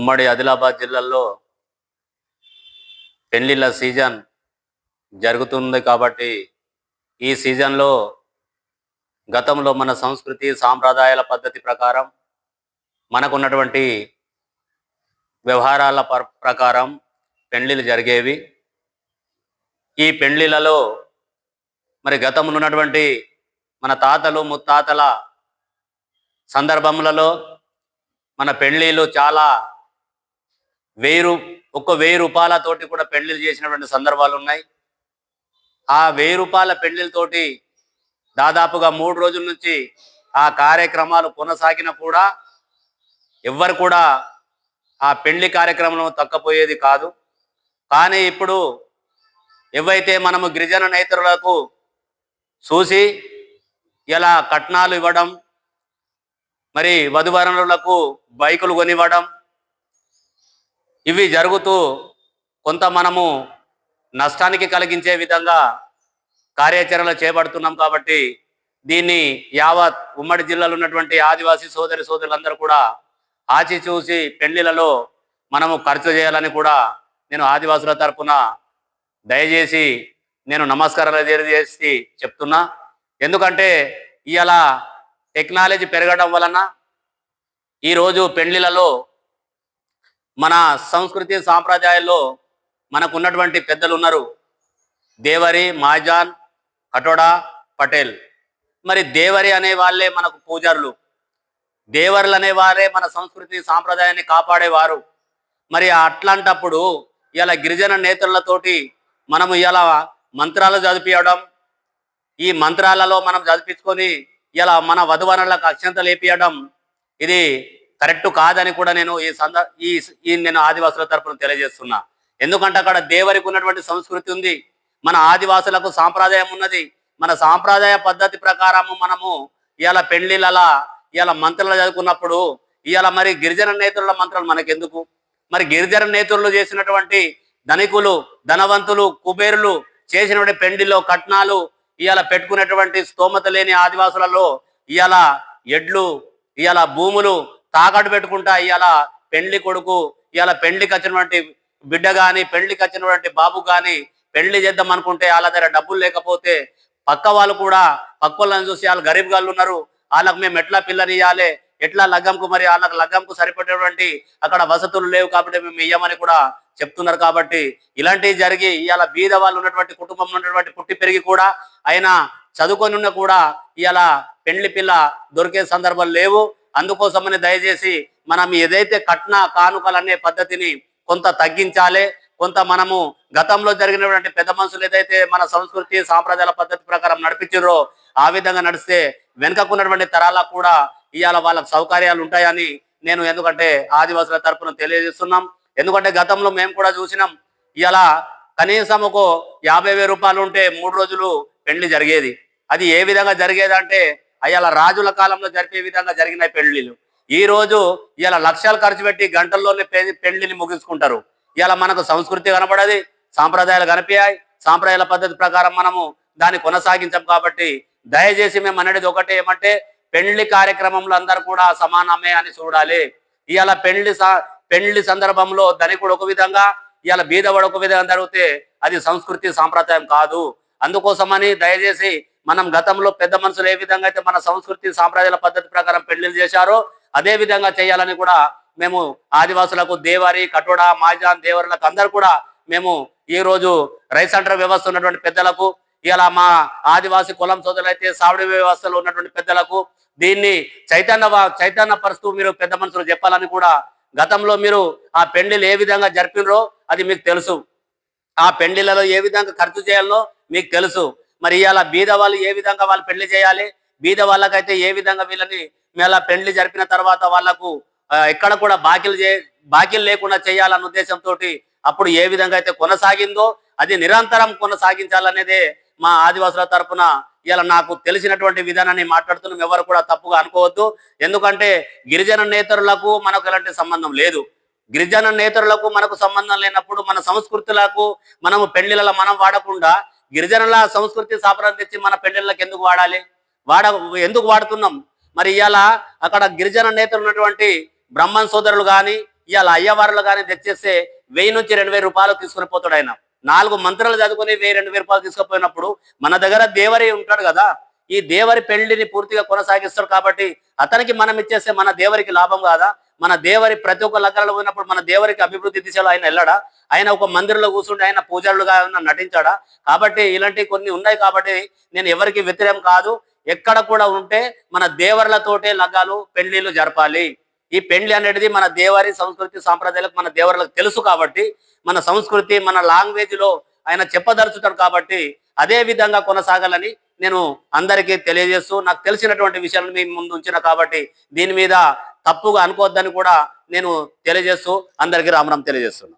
ఉమ్మడి ఆదిలాబాద్ జిల్లాలో పెళ్ళిళ్ళ సీజన్ జరుగుతుంది కాబట్టి ఈ సీజన్లో గతంలో మన సంస్కృతి సాంప్రదాయాల పద్ధతి ప్రకారం మనకున్నటువంటి వ్యవహారాల ప్రకారం పెళ్ళిళ్ళు జరిగేవి. ఈ పెళ్ళిళ్ళలో మరి గతంలో ఉన్నటువంటి మన తాతలు ముత్తాతల సందర్భములలో మన పెళ్ళిళ్ళు చాలా వెయ్యి రూ ఒక్క వెయ్యి రూపాయలతోటి కూడా పెళ్ళిళ్ళు చేసినటువంటి సందర్భాలు ఉన్నాయి. ఆ వెయ్యి రూపాయల పెళ్ళిళ్ళతోటి దాదాపుగా మూడు రోజుల నుంచి ఆ కార్యక్రమాలు కొనసాగిన కూడా ఎవ్వరు కూడా ఆ పెళ్ళి కార్యక్రమం తక్కపోయేది కాదు. కానీ ఇప్పుడు ఎవైతే మనము గిరిజన నేతరులకు చూసి ఇలా కట్నాలు ఇవ్వడం మరి వధువరణులకు బైకులు కొనివ్వడం ఇవి జరుగుతూ కొంత మనము నష్టానికి కలిగించే విధంగా కార్యాచరణలు చేపడుతున్నాం కాబట్టి దీన్ని యావత్ ఉమ్మడి జిల్లాలో ఉన్నటువంటి ఆదివాసీ సోదరి సోదరులందరూ కూడా ఆచి చూసి పెళ్ళిలలో మనము ఖర్చు చేయాలని కూడా నేను ఆదివాసుల తరఫున దయచేసి నేను నమస్కారాలు తెలియజేసి చెప్తున్నా. ఎందుకంటే ఇలా టెక్నాలజీ పెరగడం వలన ఈరోజు పెళ్ళిలలో మన సంస్కృతి సాంప్రదాయాల్లో మనకు ఉన్నటువంటి పెద్దలు ఉన్నారు దేవరి మాజాన్ కటోడా పటేల్. మరి దేవరి అనే వాళ్ళే మనకు పూజారులు. దేవర్లు అనే వారే మన సంస్కృతి సాంప్రదాయాన్ని కాపాడేవారు. మరి అట్లాంటప్పుడు ఇలా గిరిజన నేతలతోటి మనము ఇలా మంత్రాలు చదివించడం ఈ మంత్రాలలో మనం చదివించుకొని ఇలా మన వధువనులకు అక్షంతలు లేపియడం ఇది కరెక్ట్ కాదని కూడా నేను ఈ సంద ఈ ఈ నేను ఆదివాసుల తరపున తెలియజేస్తున్నా. ఎందుకంటే అక్కడ దేవరికి ఉన్నటువంటి సంస్కృతి ఉంది. మన ఆదివాసులకు సాంప్రదాయం ఉన్నది. మన సాంప్రదాయ పద్ధతి ప్రకారము మనము ఇవాళ పెళ్ళిళ్ళలా ఇవాళ మంత్రాలు చదువుకున్నప్పుడు ఇవాళ మరి గిరిజన నేతల మంత్రాలు మనకెందుకు? మరి గిరిజన నేతలు చేసినటువంటి ధనికులు ధనవంతులు కుబేరులు చేసినటువంటి పెండిలో కట్నాలు ఇవాళ పెట్టుకునేటువంటి స్తోమత లేని ఆదివాసులలో ఇవాళ ఎడ్లు ఇవాళ భూములు తాకట్టు పెట్టుకుంటా ఇవాళ పెండ్లి కొడుకు ఇవాళ పెండ్లికి వచ్చినటువంటి బిడ్డ కానీ పెండ్లికి వచ్చినటువంటి బాబు కానీ పెళ్ళి చేద్దాం అనుకుంటే వాళ్ళ దగ్గర డబ్బులు లేకపోతే పక్క వాళ్ళు కూడా పక్క వాళ్ళని చూసి వాళ్ళు గరీబ్ గాళ్ళు ఉన్నారు. వాళ్ళకు మేము ఎట్లా పిల్లని ఇవ్వాలి ఎట్లా లగ్గంకు మరి వాళ్ళకి లగ్గంకు సరిపడేటువంటి అక్కడ వసతులు లేవు కాబట్టి మేము ఇయ్యమని కూడా చెప్తున్నారు కాబట్టి ఇలాంటివి జరిగి ఇవాళ బీద వాళ్ళు ఉన్నటువంటి కుటుంబం ఉన్నటువంటి పుట్టి పెరిగి కూడా ఆయన చదువుకొని ఉన్న కూడా ఇవాళ పెండ్లి పిల్ల దొరికే సందర్భాలు లేవు. అందుకోసమని దయచేసి మనం ఏదైతే కట్న కానుకలు అనే పద్ధతిని కొంత తగ్గించాలి కొంత మనము గతంలో జరిగినటువంటి పెద్ద మనుషులు ఏదైతే మన సంస్కృతి సాంప్రదాయాల పద్ధతి ప్రకారం నడిపించారో ఆ విధంగా నడిస్తే వెనుకకున్నటువంటి తరాలకు కూడా ఇవాళ వాళ్ళకి సౌకర్యాలు ఉంటాయని నేను ఎందుకంటే ఆదివాసుల తరఫున తెలియజేస్తున్నాం. ఎందుకంటే గతంలో మేము కూడా చూసినాం ఇవాళ కనీసం ఒక యాభై వేల రూపాయలు ఉంటే మూడు రోజులు పెళ్ళి జరిగేది. అది ఏ విధంగా జరిగేది అంటే అయ్యాల రాజుల కాలంలో జరిపే విధంగా జరిగిన పెళ్ళిళ్ళు ఈ రోజు ఇలా లక్షలు ఖర్చు పెట్టి గంటల్లోనే పె- పెళ్ళిని ముగించుకుంటారు. ఇలా మనకు సంస్కృతి కనబడది సాంప్రదాయాలు కనిపించాయి సాంప్రదాయాల పద్ధతి ప్రకారం మనము దాన్ని కొనసాగించాం కాబట్టి దయచేసి మేము అనేది ఒకటే ఏమంటే పెళ్ళి కార్యక్రమంలో అందరూ కూడా సమానమే అని చూడాలి. ఇవాళ పెళ్ళి పెళ్ళి సందర్భంలో ధనికుడు ఒక విధంగా ఇవాళ బీదవాడు ఒక విధంగా జరిగితే అది సంస్కృతి సాంప్రదాయం కాదు. అందుకోసమని దయచేసి మనం గతంలో పెద్ద మనుషులు ఏ విధంగా అయితే మన సంస్కృతి సాంప్రదాయాల పద్ధతి ప్రకారం పెళ్ళిళ్ళు చేశారో అదే విధంగా చేయాలని కూడా మేము ఆదివాసులకు దేవారి కటుడ మాజాన్ దేవరులకు అందరు కూడా మేము ఈ రోజు రైస్ సెంటర్ వ్యవస్థ ఉన్నటువంటి పెద్దలకు ఇలా మా ఆదివాసి కులం సోదరులైతే సావడి వ్యవస్థలో ఉన్నటువంటి పెద్దలకు దీన్ని చైతన్య చైతన్య పరుస్తూ మీరు పెద్ద మనుషులు చెప్పాలని కూడా గతంలో మీరు ఆ పెళ్ళిలు ఏ విధంగా జరిపినరో అది మీకు తెలుసు. ఆ పెండ్లిలలో ఏ విధంగా ఖర్చు చేయాలో మీకు తెలుసు. మరి ఇలా బీద వాళ్ళు ఏ విధంగా వాళ్ళు పెళ్ళి చేయాలి? బీద వాళ్ళకైతే ఏ విధంగా వీళ్ళని మేళ పెళ్ళి జరిపిన తర్వాత వాళ్ళకు ఎక్కడ కూడా బాకీలు చే బాకీలు లేకుండా చేయాలన్న ఉద్దేశంతో అప్పుడు ఏ విధంగా అయితే కొనసాగిందో అది నిరంతరం కొనసాగించాలనేదే మా ఆదివాసుల తరపున ఇలా నాకు తెలిసినటువంటి విధానాన్ని మాట్లాడుతున్నాం. ఎవరు కూడా తప్పుగా అనుకోవద్దు. ఎందుకంటే గిరిజన నేతరులకు మనకు ఎలాంటి సంబంధం లేదు. గిరిజన నేతరులకు మనకు సంబంధం లేనప్పుడు మన సంస్కృతులకు మనము పెళ్ళిలలో మనం వాడకుండా గిరిజనుల సంస్కృతి సాపరం తెచ్చి మన పెళ్ళిళ్ళకి ఎందుకు వాడాలి? వాడ ఎందుకు వాడుతున్నాం? మరి ఇవాళ అక్కడ గిరిజన నేతలు ఉన్నటువంటి బ్రహ్మన్ సోదరులు కానీ ఇవాళ అయ్యవారులు కానీ తెచ్చేస్తే వెయ్యి నుంచి రెండు వేల రూపాయలు తీసుకుని పోతాడు ఆయన. నాలుగు మంత్రాలు చదువుకొని వెయ్యి రెండు వేల రూపాయలు తీసుకుపోయినప్పుడు మన దగ్గర దేవరి ఉంటాడు కదా. ఈ దేవరి పెళ్ళిని పూర్తిగా కొనసాగిస్తాడు కాబట్టి అతనికి మనం ఇచ్చేస్తే మన దేవరికి లాభం కాదా? మన దేవరి ప్రతి ఒక్క లగ్నాలు పోయినప్పుడు మన దేవరికి అభివృద్ధి దిశలో ఆయన వెళ్ళడా? ఆయన ఒక మందిరంలో కూర్చుంటే ఆయన పూజారులుగా నటించాడా? కాబట్టి ఇలాంటి కొన్ని ఉన్నాయి కాబట్టి నేను ఎవరికి వ్యతిరేకం కాదు. ఎక్కడ కూడా ఉంటే మన దేవర్లతోటే లగ్గాలు పెళ్ళిళ్ళు జరపాలి. ఈ పెళ్ళి అనేది మన దేవారి సంస్కృతి సాంప్రదాయాలకు మన దేవరులకు తెలుసు కాబట్టి మన సంస్కృతి మన లాంగ్వేజ్లో ఆయన చెప్పదలుచుతాడు కాబట్టి అదే విధంగా కొనసాగాలని నేను అందరికీ తెలియజేస్తూ నాకు తెలిసినటువంటి విషయాలను మీ ముందు ఉంచిన కాబట్టి దీని మీద తప్పుగా అనుకోవద్దని కూడా నేను తెలియజేస్తూ అందరికీ రామరామ్ తెలియజేస్తున్నాను.